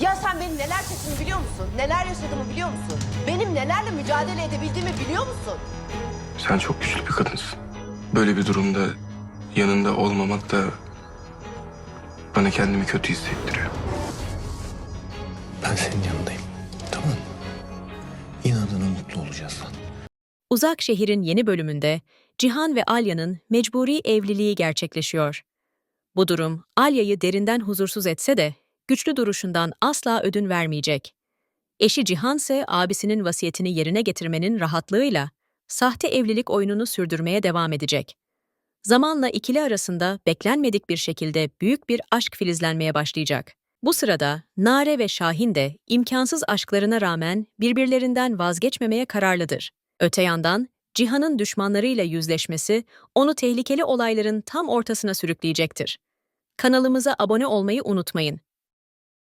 Ya sen benim neler çektiğimi biliyor musun? Neler yaşadığımı biliyor musun? Benim nelerle mücadele edebildiğimi biliyor musun? Sen çok güçlü bir kadınsın. Böyle bir durumda yanında olmamak da bana kendimi kötü hissettiriyor. Ben senin yanındayım. Tamam mı? İnadına mutlu olacağız lan. Uzak Şehir'in yeni bölümünde Cihan ve Alya'nın mecburi evliliği gerçekleşiyor. Bu durum Alya'yı derinden huzursuz etse de güçlü duruşundan asla ödün vermeyecek. Eşi Cihan ise abisinin vasiyetini yerine getirmenin rahatlığıyla sahte evlilik oyununu sürdürmeye devam edecek. Zamanla ikili arasında beklenmedik bir şekilde büyük bir aşk filizlenmeye başlayacak. Bu sırada Nare ve Şahin de imkansız aşklarına rağmen birbirlerinden vazgeçmemeye kararlıdır. Öte yandan Cihan'ın düşmanlarıyla yüzleşmesi onu tehlikeli olayların tam ortasına sürükleyecektir. Kanalımıza abone olmayı unutmayın.